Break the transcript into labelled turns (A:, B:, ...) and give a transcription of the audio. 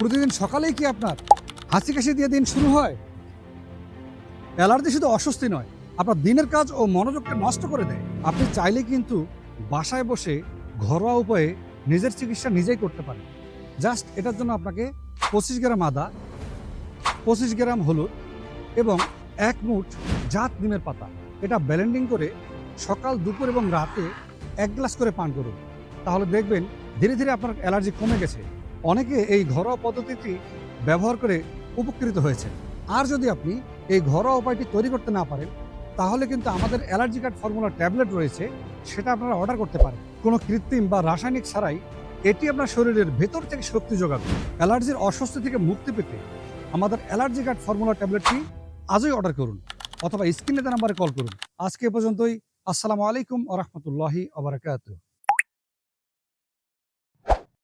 A: প্রতিদিন সকালেই কি আপনার হাসি কাশি দিয়ে দিন শুরু হয়? অ্যালার্জি শুধু অস্বস্তি নয়, আপনার দিনের কাজ ও মনোযোগকে নষ্ট করে দেয়। আপনি চাইলে কিন্তু বাসায় বসে ঘরোয়া উপায়ে নিজের চিকিৎসা নিজেই করতে পারেন। জাস্ট এটার জন্য আপনাকে পঁচিশ গ্রাম আদা, পঁচিশ গ্রাম হলুদ এবং এক মুঠ জাত নিমের পাতা। এটা ব্লেন্ডিং করে সকাল, দুপুর এবং রাতে এক গ্লাস করে পান করুন। তাহলে দেখবেন ধীরে ধীরে আপনার অ্যালার্জি কমে গেছে। অনেকে এই ঘরোয়া পদ্ধতিটি ব্যবহার করে উপকৃত হয়েছে আর যদি আপনি এই ঘরোয়া উপায়টি তৈরি করতে না পারেন, তাহলে কিন্তু আমাদের অ্যালার্জি কার্ড ফর্মুলা ট্যাবলেট রয়েছে, সেটা আপনারা অর্ডার করতে পারেন। কোনো কৃত্রিম বা রাসায়নিক ছাড়াই এটি আপনার শরীরের ভেতর থেকে শক্তি যোগাবে। অ্যালার্জির অস্বস্তি থেকে মুক্তি পেতে আমাদের অ্যালার্জি কার্ড ফর্মুলা ট্যাবলেটটি আজই অর্ডার করুন অথবা স্ক্রিনে নাম্বারে কল করুন। আজকে এ পর্যন্তই। আসসালামু আলাইকুম আ রহমতুল্লাহি